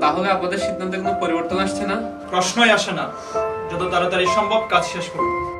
তাহলে আপনাদের সিদ্ধান্তে কোনো পরিবর্তন আসছে না? প্রশ্নই আসে না। যত তাড়াতাড়ি সম্ভব কাজ শেষ করুন।